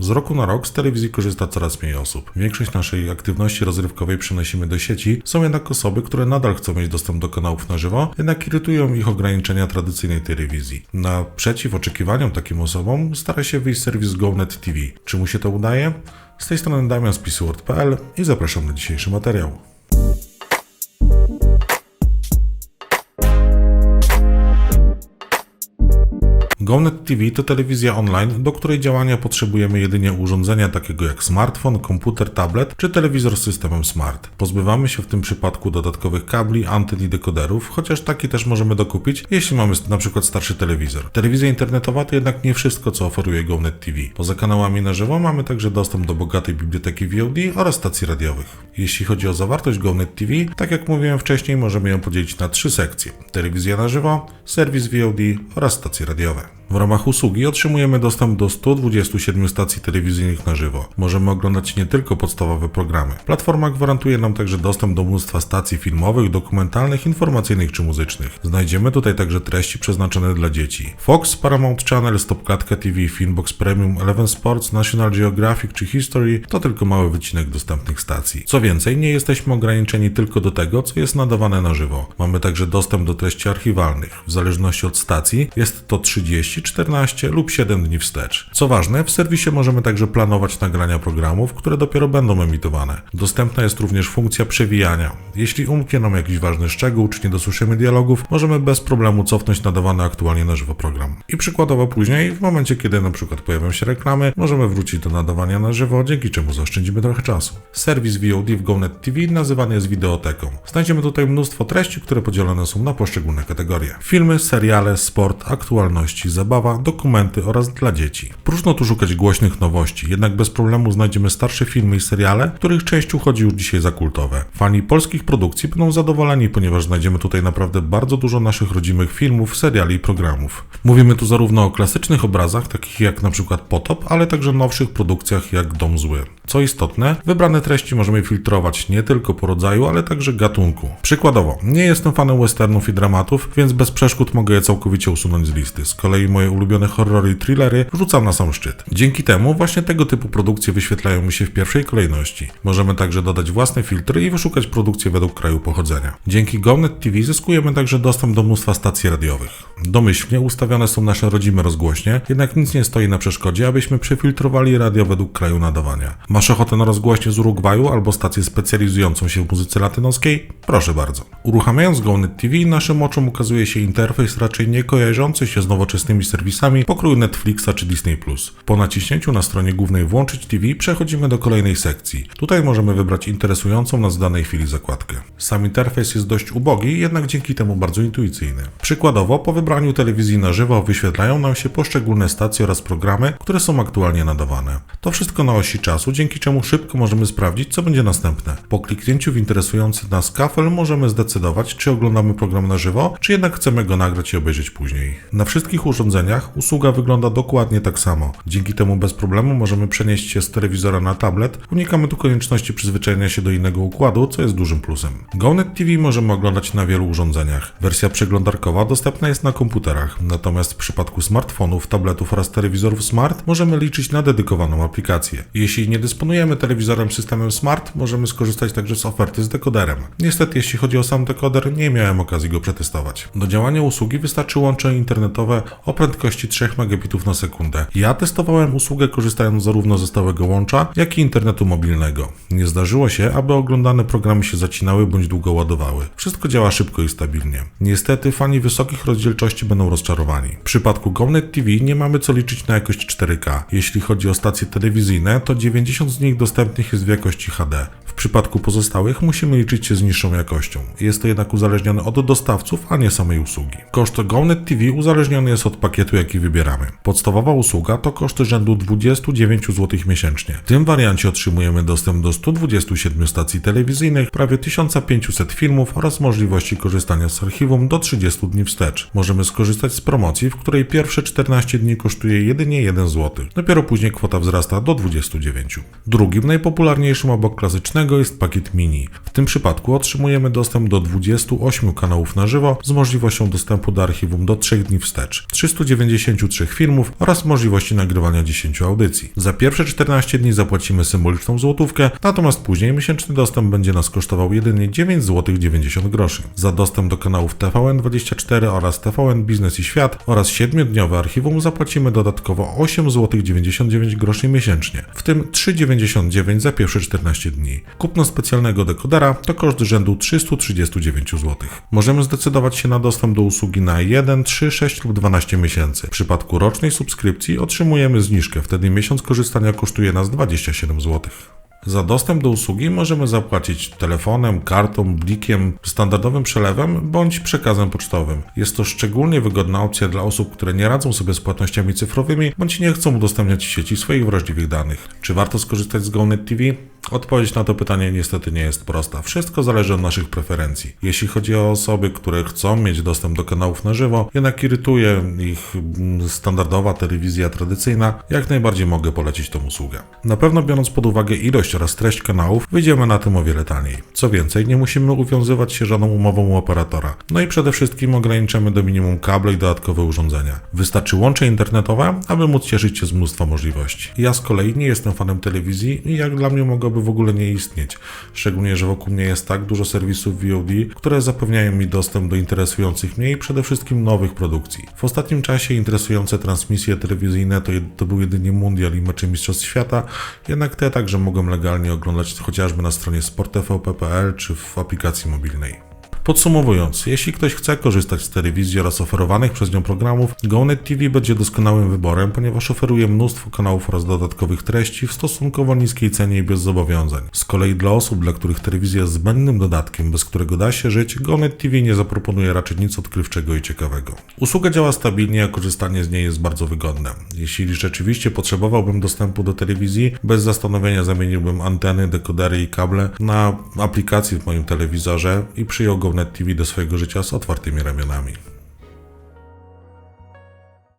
Z roku na rok z telewizji korzysta coraz mniej osób. Większość naszej aktywności rozrywkowej przenosimy do sieci. Są jednak osoby, które nadal chcą mieć dostęp do kanałów na żywo, jednak irytują ich ograniczenia tradycyjnej telewizji. Naprzeciw oczekiwaniom takim osobom stara się wyjść serwis GoNet TV. Czy mu się to udaje? Z tej strony Damian z PCWord.pl i zapraszam na dzisiejszy materiał. GoNet TV to telewizja online, do której działania potrzebujemy jedynie urządzenia takiego jak smartfon, komputer, tablet czy telewizor z systemem smart. Pozbywamy się w tym przypadku dodatkowych kabli, anten i dekoderów, chociaż taki też możemy dokupić, jeśli mamy na przykład starszy telewizor. Telewizja internetowa to jednak nie wszystko, co oferuje GoNet TV. Poza kanałami na żywo mamy także dostęp do bogatej biblioteki VOD oraz stacji radiowych. Jeśli chodzi o zawartość GoNet TV, tak jak mówiłem wcześniej, możemy ją podzielić na trzy sekcje: telewizja na żywo, serwis VOD oraz stacje radiowe. W ramach usługi otrzymujemy dostęp do 127 stacji telewizyjnych na żywo. Możemy oglądać nie tylko podstawowe programy. Platforma gwarantuje nam także dostęp do mnóstwa stacji filmowych, dokumentalnych, informacyjnych czy muzycznych. Znajdziemy tutaj także treści przeznaczone dla dzieci. Fox, Paramount Channel, Stopklatka TV, Filmbox Premium, Eleven Sports, National Geographic czy History to tylko mały wycinek dostępnych stacji. Co więcej, nie jesteśmy ograniczeni tylko do tego, co jest nadawane na żywo. Mamy także dostęp do treści archiwalnych. W zależności od stacji jest to 30, 14 lub 7 dni wstecz. Co ważne, w serwisie możemy także planować nagrania programów, które dopiero będą emitowane. Dostępna jest również funkcja przewijania. Jeśli umknie nam jakiś ważny szczegół, czy nie dosłyszymy dialogów, możemy bez problemu cofnąć nadawany aktualnie na żywo program. I przykładowo później, w momencie kiedy na przykład pojawią się reklamy, możemy wrócić do nadawania na żywo, dzięki czemu zaoszczędzimy trochę czasu. Serwis VOD w GoNet TV nazywany jest wideoteką. Znajdziemy tutaj mnóstwo treści, które podzielone są na poszczególne kategorie. Filmy, seriale, sport, aktualności, zabawa, dokumenty oraz dla dzieci. Próżno tu szukać głośnych nowości, jednak bez problemu znajdziemy starsze filmy i seriale, których część uchodzi już dzisiaj za kultowe. Fani polskich produkcji będą zadowoleni, ponieważ znajdziemy tutaj naprawdę bardzo dużo naszych rodzimych filmów, seriali i programów. Mówimy tu zarówno o klasycznych obrazach, takich jak na przykład Potop, ale także nowszych produkcjach jak Dom Zły. Co istotne, wybrane treści możemy filtrować nie tylko po rodzaju, ale także gatunku. Przykładowo, nie jestem fanem westernów i dramatów, więc bez przeszkód mogę je całkowicie usunąć z listy. Z kolei moje ulubione horrory i thrillery rzucam na sam szczyt. Dzięki temu właśnie tego typu produkcje wyświetlają mi się w pierwszej kolejności. Możemy także dodać własne filtry i wyszukać produkcje według kraju pochodzenia. Dzięki GoNet TV zyskujemy także dostęp do mnóstwa stacji radiowych. Domyślnie ustawione są nasze rodzime rozgłośnie, jednak nic nie stoi na przeszkodzie, abyśmy przefiltrowali radio według kraju nadawania. Masz ochotę na rozgłośnie z Urugwaju albo stację specjalizującą się w muzyce latynoskiej? Proszę bardzo. Uruchamiając GoNet TV, naszym oczom ukazuje się interfejs raczej nie kojarzący się z nowoczesnymi serwisami pokroju Netflixa czy Disney+. Po naciśnięciu na stronie głównej Włączyć TV przechodzimy do kolejnej sekcji. Tutaj możemy wybrać interesującą nas w danej chwili zakładkę. Sam interfejs jest dość ubogi, jednak dzięki temu bardzo intuicyjny. Przykładowo, po wybraniu telewizji na żywo wyświetlają nam się poszczególne stacje oraz programy, które są aktualnie nadawane. To wszystko na osi czasu, dzięki czemu szybko możemy sprawdzić, co będzie następne. Po kliknięciu w interesujący nas kafel możemy zdecydować, czy oglądamy program na żywo, czy jednak chcemy go nagrać i obejrzeć później. Na wszystkich urządzeniach usługa wygląda dokładnie tak samo. Dzięki temu bez problemu możemy przenieść się z telewizora na tablet. Unikamy tu konieczności przyzwyczajenia się do innego układu, co jest dużym plusem. GoNet TV możemy oglądać na wielu urządzeniach. Wersja przeglądarkowa dostępna jest na komputerach, natomiast w przypadku smartfonów, tabletów oraz telewizorów smart możemy liczyć na dedykowaną aplikację. Jeśli nie dysponujemy telewizorem systemem smart, możemy skorzystać także z oferty z dekoderem. Niestety, jeśli chodzi o sam dekoder, nie miałem okazji go przetestować. Do działania usługi wystarczy łącze internetowe o prędkości 3 megabitów na sekundę. Ja testowałem usługę korzystając zarówno ze stałego łącza, jak i internetu mobilnego. Nie zdarzyło się, aby oglądane programy się zacinały bądź długo ładowały. Wszystko działa szybko i stabilnie. Niestety fani wysokich rozdzielczości będą rozczarowani. W przypadku GoNet TV nie mamy co liczyć na jakość 4K. Jeśli chodzi o stacje telewizyjne, to 90 z nich dostępnych jest w jakości HD. Przypadku pozostałych musimy liczyć się z niższą jakością. Jest to jednak uzależnione od dostawców, a nie samej usługi. Koszt GoNet TV uzależniony jest od pakietu, jaki wybieramy. Podstawowa usługa to koszty rzędu 29 zł miesięcznie. W tym wariancie otrzymujemy dostęp do 127 stacji telewizyjnych, prawie 1500 filmów oraz możliwości korzystania z archiwum do 30 dni wstecz. Możemy skorzystać z promocji, w której pierwsze 14 dni kosztuje jedynie 1 zł. Dopiero później kwota wzrasta do 29. Drugim najpopularniejszym obok klasycznego innego jest pakiet mini. W tym przypadku otrzymujemy dostęp do 28 kanałów na żywo z możliwością dostępu do archiwum do 3 dni wstecz, 393 filmów oraz możliwości nagrywania 10 audycji. Za pierwsze 14 dni zapłacimy symboliczną złotówkę, natomiast później miesięczny dostęp będzie nas kosztował jedynie 9 zł 90 groszy. Za dostęp do kanałów TVN24 oraz TVN Biznes i Świat oraz 7-dniowe archiwum zapłacimy dodatkowo 8 zł 99 groszy miesięcznie, w tym 3,99 za pierwsze 14 dni. Kupno specjalnego dekodera to koszt rzędu 339 zł. Możemy zdecydować się na dostęp do usługi na 1, 3, 6 lub 12 miesięcy. W przypadku rocznej subskrypcji otrzymujemy zniżkę, wtedy miesiąc korzystania kosztuje nas 27 zł. Za dostęp do usługi możemy zapłacić telefonem, kartą, blikiem, standardowym przelewem bądź przekazem pocztowym. Jest to szczególnie wygodna opcja dla osób, które nie radzą sobie z płatnościami cyfrowymi bądź nie chcą udostępniać sieci swoich wrażliwych danych. Czy warto skorzystać z GoNet TV? Odpowiedź na to pytanie niestety nie jest prosta. Wszystko zależy od naszych preferencji. Jeśli chodzi o osoby, które chcą mieć dostęp do kanałów na żywo, jednak irytuje ich mm, standardowa telewizja tradycyjna, jak najbardziej mogę polecić tą usługę. Na pewno biorąc pod uwagę ilość oraz treść kanałów, wyjdziemy na tym o wiele taniej. Co więcej, nie musimy uwiązywać się żadną umową u operatora. No i przede wszystkim ograniczamy do minimum kable i dodatkowe urządzenia. Wystarczy łącze internetowe, aby móc cieszyć się z mnóstwa możliwości. Ja z kolei nie jestem fanem telewizji i jak dla mnie mogłoby w ogóle nie istnieć. Szczególnie, że wokół mnie jest tak dużo serwisów VOD, które zapewniają mi dostęp do interesujących mnie i przede wszystkim nowych produkcji. W ostatnim czasie interesujące transmisje telewizyjne to, to był jedynie mundial i mecze Mistrzostw Świata, jednak te także mogłem legalnie oglądać chociażby na stronie sporttvp.pl czy w aplikacji mobilnej. Podsumowując, jeśli ktoś chce korzystać z telewizji oraz oferowanych przez nią programów, GoNet TV będzie doskonałym wyborem, ponieważ oferuje mnóstwo kanałów oraz dodatkowych treści w stosunkowo niskiej cenie i bez zobowiązań. Z kolei dla osób, dla których telewizja jest zbędnym dodatkiem, bez którego da się żyć, GoNet TV nie zaproponuje raczej nic odkrywczego i ciekawego. Usługa działa stabilnie, a korzystanie z niej jest bardzo wygodne. Jeśli rzeczywiście potrzebowałbym dostępu do telewizji, bez zastanowienia zamieniłbym anteny, dekodery i kable na aplikacje w moim telewizorze i przyjął GoNet TV do swojego życia z otwartymi ramionami.